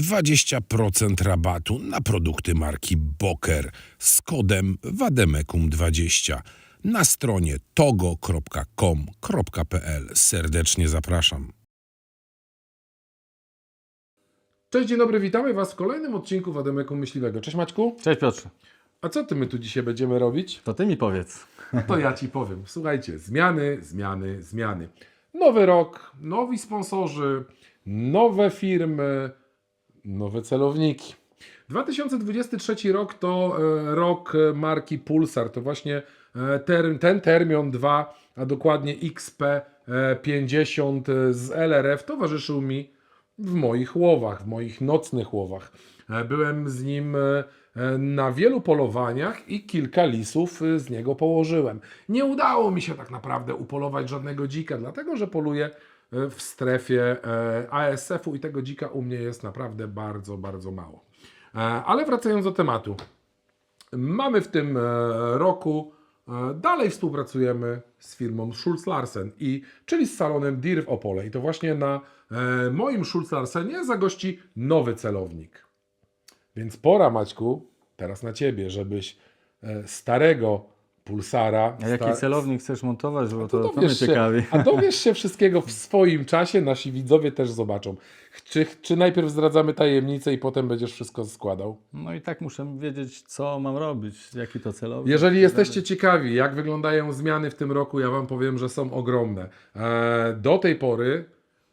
20% rabatu na produkty marki Boker z kodem Wademekum20 na stronie togo.com.pl. Serdecznie zapraszam. Cześć, dzień dobry, witamy Was w kolejnym odcinku Wademeku Myśliwego. Cześć Maćku. Cześć Piotrze, A co ty my tu dzisiaj będziemy robić? to ty mi powiedz. To ja Ci powiem. Słuchajcie, zmiany, zmiany, zmiany. Nowy rok, nowi sponsorzy, nowe firmy, nowe celowniki. 2023 rok to e, rok e, marki Pulsar. To właśnie e, ten Termion 2, a dokładnie XP50 z LRF towarzyszył mi w moich łowach, w moich nocnych łowach. E, Byłem z nim e, e, na wielu polowaniach i kilka lisów e, z niego położyłem. Nie udało mi się tak naprawdę upolować żadnego dzika, dlatego że poluję e, w strefie e, ASF-u i tego dzika u mnie jest naprawdę bardzo, bardzo mało. E, Ale wracając do tematu. Mamy w tym e, roku, dalej współpracujemy z firmą Schulz Larsen, i, czyli z salonem DIR w Opole. I to właśnie na moim Schulz Larsenie zagości nowy celownik. Więc pora, Maćku, teraz na Ciebie, żebyś starego pulsara... A jaki sta- celownik chcesz montować, bo to to, to mnie się, ciekawi. a dowiesz się wszystkiego w swoim czasie, nasi widzowie też zobaczą. Czy, czy najpierw zdradzamy tajemnicę i potem będziesz wszystko składał? No i tak muszę wiedzieć, co mam robić, jaki to celownik. Jeżeli jesteście ciekawi, jak wyglądają zmiany w tym roku, ja Wam powiem, że są ogromne. E, Do tej pory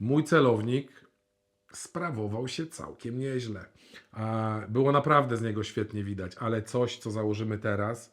mój celownik sprawował się całkiem nieźle. E, Było naprawdę z niego świetnie widać, ale coś, co założymy teraz,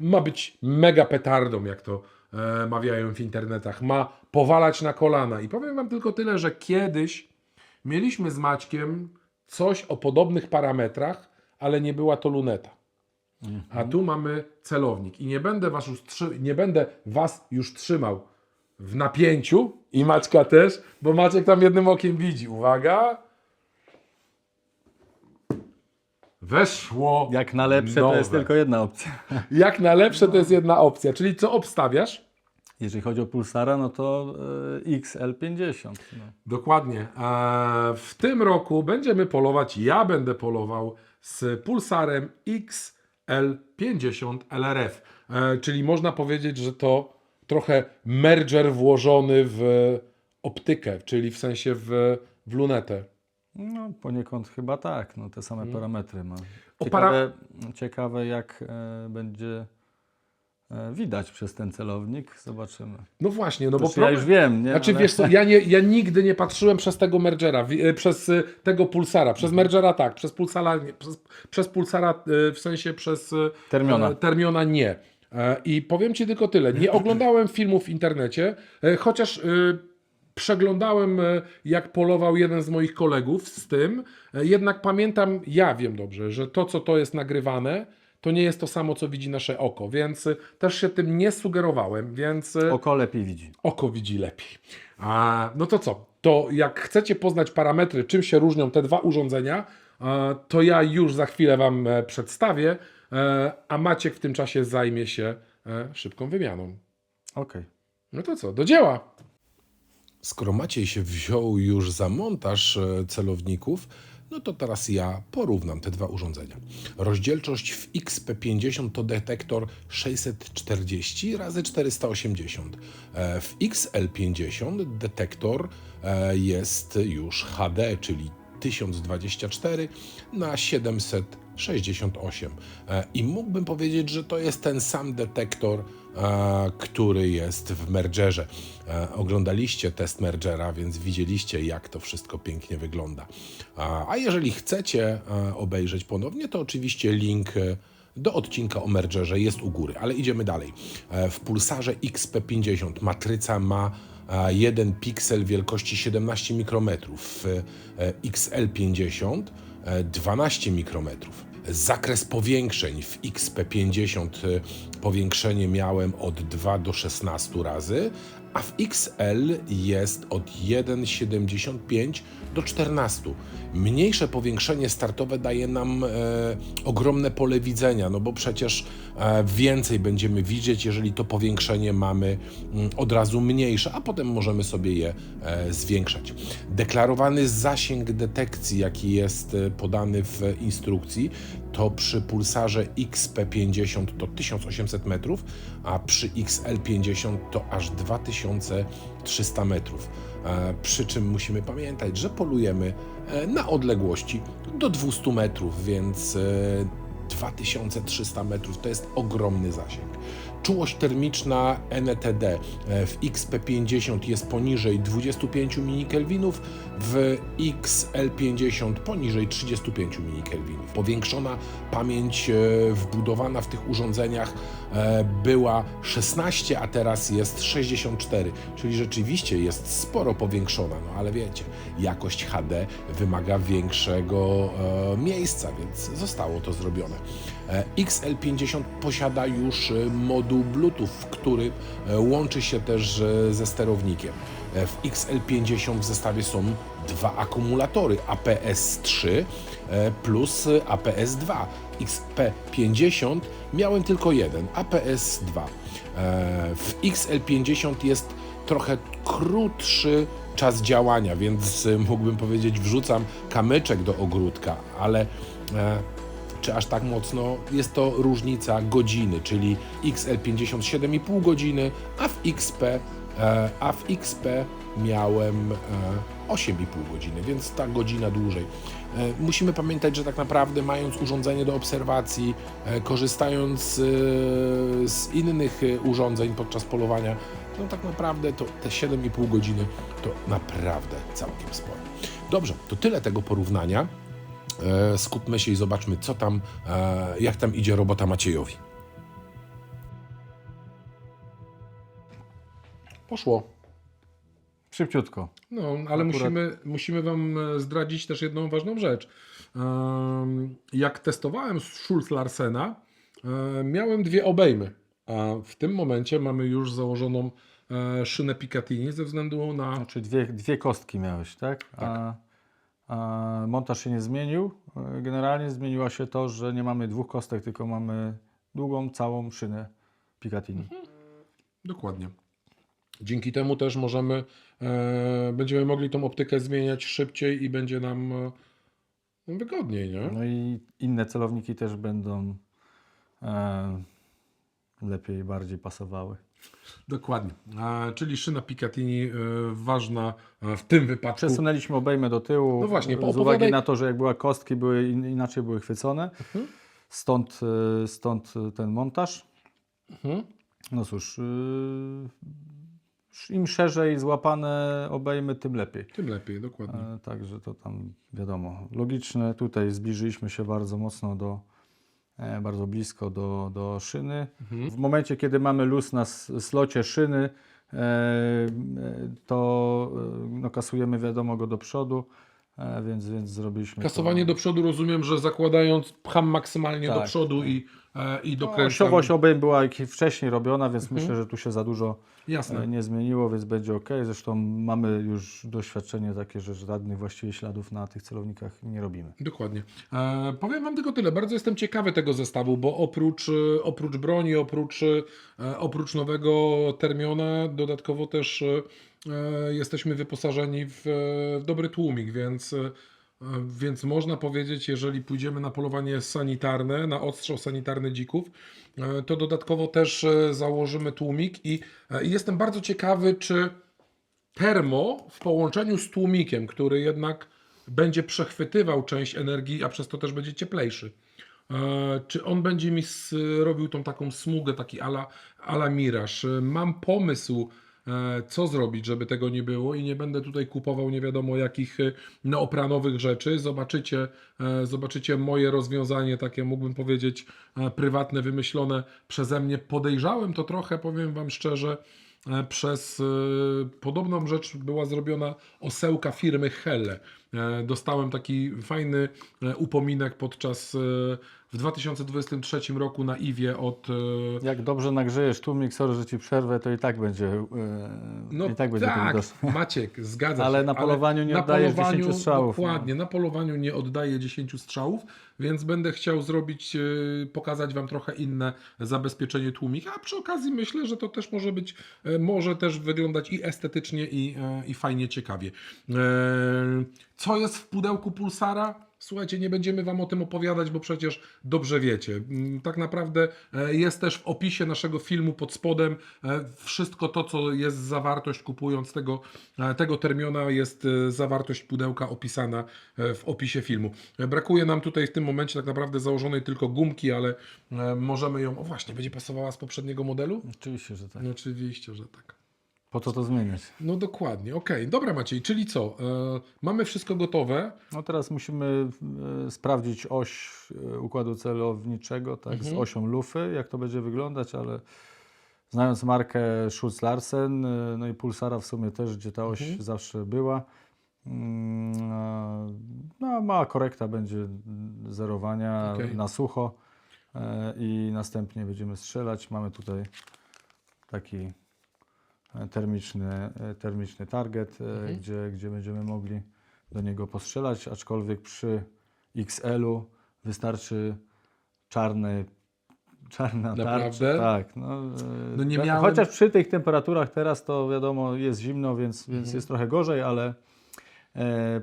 ma być mega petardą, jak to e, mawiają w internetach. Ma powalać na kolana. I powiem Wam tylko tyle, że kiedyś mieliśmy z Maćkiem coś o podobnych parametrach, ale nie była to luneta. A tu mamy celownik i nie będę was już, nie będę was już trzymał w napięciu i Maćka też, bo Maciek tam jednym okiem widzi. Uwaga. Weszło. Jak na lepsze nowe. to jest tylko jedna opcja. Jak na lepsze to jest jedna opcja, czyli co obstawiasz? Jeżeli chodzi o Pulsara, no to e, XL50. No. Dokładnie. Eee, W tym roku będziemy polować, ja będę polował z pulsarem XL50 LRF. Eee, Czyli można powiedzieć, że to trochę merger włożony w optykę, czyli w sensie w, w lunetę. No poniekąd chyba tak, no te same parametry ma. Ciekawe, ciekawe jak e, będzie e, widać przez ten celownik, zobaczymy. No właśnie, no bo Znaczy, ja już wiem, nie? Znaczy Ale- wiesz co, ja, nie, ja nigdy nie patrzyłem przez tego mergera, wi- e, przez e, tego pulsara, przez mergera tak, przez pulsara, nie, przez, przez pulsara e, w sensie przez e, Termiona. e, termiona nie. E, I powiem Ci tylko tyle, nie oglądałem filmów w internecie, e, chociaż przeglądałem e, jak polował jeden z moich kolegów z tym, e, jednak pamiętam, ja wiem dobrze, że to co to jest nagrywane, to nie jest to samo co widzi nasze oko, więc e, też się tym nie sugerowałem, więc... Oko lepiej widzi. oko widzi lepiej. A, no to co? To jak chcecie poznać parametry, czym się różnią te dwa urządzenia, to ja już za chwilę Wam przedstawię, a Maciek w tym czasie zajmie się szybką wymianą. Okej. No to co? Do dzieła! Skoro Maciej się wziął już za montaż e, celowników, no to teraz ja porównam te dwa urządzenia. Rozdzielczość w XP50 to detektor 640 razy 480. E, W XL50 detektor e, jest już HD, czyli 1024 na 768. E, I mógłbym powiedzieć, że to jest ten sam detektor, który jest w mergerze. E, Oglądaliście test mergera, więc widzieliście, jak to wszystko pięknie wygląda. A a jeżeli chcecie e, obejrzeć ponownie, to oczywiście link e, do odcinka o mergerze jest u góry, ale idziemy dalej. E, W pulsarze XP50 matryca ma e, jeden piksel wielkości 17 mikrometrów, w e, XL50 e, 12 mikrometrów. Zakres powiększeń w XP50 y, powiększenie miałem od 2 do 16 razy, a w XL jest od 1,75 do 14. Mniejsze powiększenie startowe daje nam e, ogromne pole widzenia, no bo przecież e, więcej będziemy widzieć, jeżeli to powiększenie mamy mm, od razu mniejsze, a potem możemy sobie je e, zwiększać. Deklarowany zasięg detekcji, jaki jest e, podany w instrukcji, to przy pulsarze XP50 to 1800 metrów, a przy XL50 to aż 2300 metrów. E, Przy czym musimy pamiętać, że polujemy e, na odległości do 200 metrów, więc e, 2300 metrów to jest ogromny zasięg. Czułość termiczna NETD e, w XP50 jest poniżej 25 minikelwinów, w XL50 poniżej 35 minikelwinów. Powiększona pamięć e, wbudowana w tych urządzeniach e, była 16, a teraz jest 64, czyli rzeczywiście jest sporo powiększona, no ale wiecie, jakość HD wymaga większego miejsca, więc zostało to zrobione. E, XL50 posiada już e, Bluetooth, który e, łączy się też e, ze sterownikiem. E, W XL50 w zestawie są dwa akumulatory APS-3 e, plus e, APS-2. W XP50 miałem tylko jeden, APS-2. E, W XL50 jest trochę krótszy czas działania, więc mógłbym powiedzieć, wrzucam kamyczek do ogródka, ale czy aż tak mocno? Jest to różnica godziny, czyli XL50 7,5 godziny, a w XP, e, a w XP miałem e, 8,5 godziny, więc ta godzina dłużej. E, Musimy pamiętać, że tak naprawdę mając urządzenie do obserwacji, e, korzystając e, z innych e, urządzeń podczas polowania, no tak naprawdę to te 7,5 godziny to naprawdę całkiem sporo. Dobrze, to tyle tego porównania. E, skupmy się i zobaczmy, co tam, e, jak tam idzie robota Maciejowi. Poszło. Szybciutko. No, ale Akurat- musimy, musimy Wam e, zdradzić też jedną ważną rzecz. Jak testowałem Schulz Larsena, miałem dwie obejmy, a w tym momencie mamy już założoną szynę Picatinny ze względu na... Znaczy dwie, dwie kostki miałeś, tak? A, a montaż się nie zmienił. E, Generalnie zmieniło się to, że nie mamy dwóch kostek, tylko mamy długą, całą szynę Picatinny. Dokładnie. Dzięki temu też możemy, e, będziemy mogli tą optykę zmieniać szybciej i będzie nam e, wygodniej, nie? No i inne celowniki też będą e, lepiej, bardziej pasowały. Dokładnie. E, czyli szyna Picatinny e, ważna e, w tym wypadku. Przesunęliśmy obejmę do tyłu. No właśnie, z opowiadaj- uwagi na to, że jak były kostki, były in, inaczej były chwycone. Mhm. Stąd, stąd ten montaż. Mhm. No cóż, im szerzej złapane obejmy, tym lepiej. Tym lepiej, dokładnie. Także to tam wiadomo, logiczne. Tutaj zbliżyliśmy się bardzo mocno do, bardzo blisko do, do szyny. Mhm. W momencie, kiedy mamy luz na slocie szyny, e, e, to e, no, kasujemy wiadomo go do przodu, e, więc, więc zrobiliśmy Kasowanie to. do przodu rozumiem, że zakładając pcham maksymalnie do Tak. przodu i, e, i No, dokręcam. Osiowość obejm była wcześniej robiona, więc Mhm. myślę, że tu się za dużo Jasne. e, nie zmieniło, więc będzie ok. Zresztą mamy już doświadczenie takie, że żadnych właściwie śladów na tych celownikach nie robimy. Dokładnie. E, powiem Wam tylko tyle. Bardzo jestem ciekawy tego zestawu, bo oprócz, e, oprócz broni, oprócz, e, oprócz nowego Termiona, dodatkowo też e, e, jesteśmy wyposażeni w, e, w dobry tłumik, więc, e, więc można powiedzieć, jeżeli pójdziemy na polowanie sanitarne, na odstrzał sanitarny dzików, e, to dodatkowo też e, założymy tłumik i, e, i jestem bardzo ciekawy, czy termo w połączeniu z tłumikiem, który jednak będzie przechwytywał część energii, a przez to też będzie cieplejszy. E, Czy on będzie mi robił tą taką smugę, taki ala, ala miraż? E, Mam pomysł, e, co zrobić, żeby tego nie było i nie będę tutaj kupował nie wiadomo jakich e, neopranowych rzeczy. Zobaczycie, e, zobaczycie moje rozwiązanie, takie mógłbym powiedzieć e, prywatne, wymyślone przeze mnie. Podejrzałem to trochę, powiem Wam szczerze, e, przez e, podobną rzecz była zrobiona osełka firmy Helle. E, Dostałem taki fajny e, upominek podczas e, w 2023 roku na Iwie od Jak dobrze nagrzejesz tłumik, sorry, że ci przerwę, to i tak będzie, No i tak będzie tak, Maciek, zgadza Ale się. na polowaniu nie oddajesz 10 strzałów, no. Dokładnie, na polowaniu nie oddaję 10 strzałów, więc będę chciał zrobić, pokazać Wam trochę inne zabezpieczenie tłumika, a przy okazji myślę, że to też może być, może też wyglądać i estetycznie, i, i fajnie, ciekawie. Co jest w pudełku Pulsara? Słuchajcie, nie będziemy Wam o tym opowiadać, bo przecież dobrze wiecie. Mm, Tak naprawdę e, jest też w opisie naszego filmu pod spodem e, wszystko to, co jest zawartość kupując tego, e, tego termiona, jest zawartość pudełka opisana w opisie filmu. Brakuje nam tutaj w tym momencie tak naprawdę założonej tylko gumki, ale możemy ją, o właśnie, będzie pasowała z poprzedniego modelu? Oczywiście, że tak. Oczywiście, że tak. Po co to zmieniać? No dokładnie, okej. Dobra Maciej, czyli co? E, mamy wszystko gotowe. No teraz musimy e, sprawdzić oś e, układu celowniczego, tak, Mhm. z osią lufy, jak to będzie wyglądać, ale znając markę Schulz Larsen, e, no i Pulsara w sumie też, gdzie ta oś Mhm. zawsze była, mm, no mała korekta będzie zerowania Okej. na sucho i następnie będziemy strzelać. Mamy tutaj taki termiczny, e, termiczny target, e, Mhm. gdzie, gdzie będziemy mogli do niego postrzelać, aczkolwiek przy XL-u wystarczy czarny, czarna Naprawdę? tarcza. Tak. No, e, No nie tak, miałem- Chociaż przy tych temperaturach teraz to wiadomo jest zimno, więc, Mhm. więc jest trochę gorzej, ale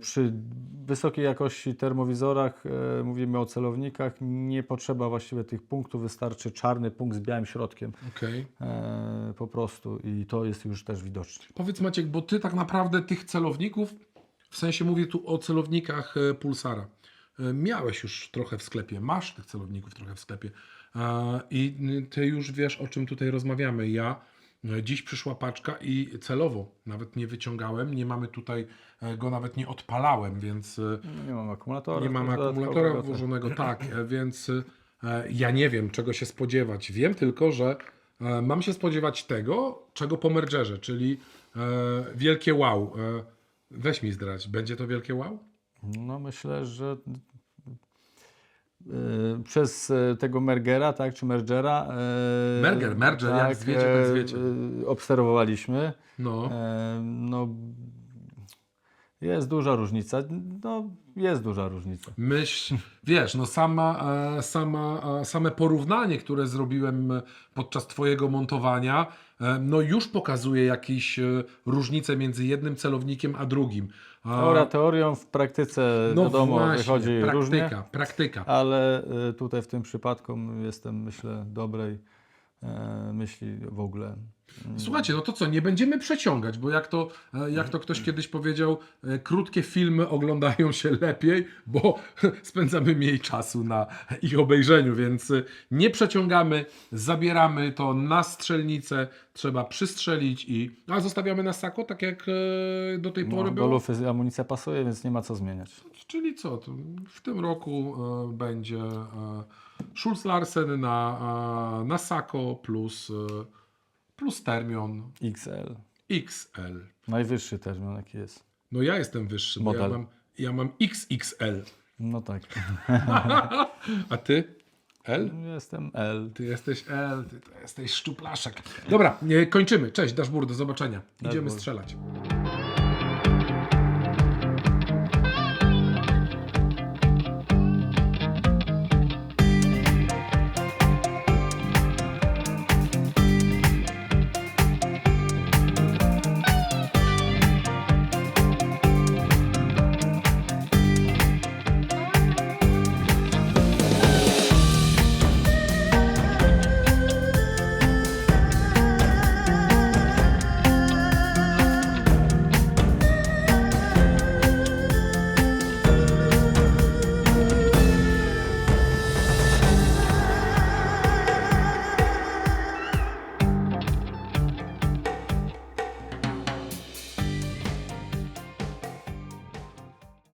przy wysokiej jakości termowizorach, e, mówimy o celownikach, nie potrzeba właściwie tych punktów, wystarczy czarny punkt z białym środkiem Okej. e, po prostu i to jest już też widoczne. Powiedz Maciek, bo ty tak naprawdę tych celowników, w sensie mówię tu o celownikach e, Pulsara, e, miałeś już trochę w sklepie, masz tych celowników trochę w sklepie e, i ty już wiesz o czym tutaj rozmawiamy. Ja e, dziś przyszła paczka i celowo nawet nie wyciągałem, nie mamy tutaj, e, go nawet nie odpalałem, więc e, No, nie mam akumulatora. nie mamy akumulatora włożonego, tak, e, więc e, ja nie wiem, czego się spodziewać. Wiem tylko, że e, mam się spodziewać tego, czego po mergerze, czyli e, wielkie wow. E, weź mi zdrać, będzie to wielkie wow? No myślę, że e, przez e, tego mergera, tak, czy mergera. e, Merger, merger, jak zwiecie, tak e, zwiecie. e, Obserwowaliśmy. No. E, No, jest duża różnica. No, jest duża różnica. Myśl, wiesz, no sama, e, sama, e, same porównanie, które zrobiłem e, podczas Twojego montowania, e, no już pokazuje jakieś e, różnice między jednym celownikiem a drugim. Teoria teorią, w praktyce no wiadomo, właśnie, wychodzi praktyka, różnie. praktyka. Ale e, tutaj w tym przypadku jestem, myślę, dobrej e, myśli w ogóle. Słuchajcie, no to co, nie będziemy przeciągać, bo jak to, e, jak to ktoś kiedyś powiedział, e, krótkie filmy oglądają się lepiej, bo spędzamy mniej czasu na ich obejrzeniu, więc e, nie przeciągamy, zabieramy to na strzelnicę, trzeba przystrzelić i... A zostawiamy na sako, tak jak do tej No, pory do było? lufy amunicja pasuje, więc nie ma co zmieniać. Czyli co, w tym roku będzie e, Schulz Larsen na, na sako plus, plus Termion XL. XL. Najwyższy termin jaki jest. No ja jestem wyższy, bo ja Model. mam, ja mam XXL. No tak. A ty? L? Jestem L. Ty jesteś L, ty to jesteś szczuplaszek. Dobra, kończymy. Cześć, Dashboard, do zobaczenia. Idziemy Dashboard. strzelać.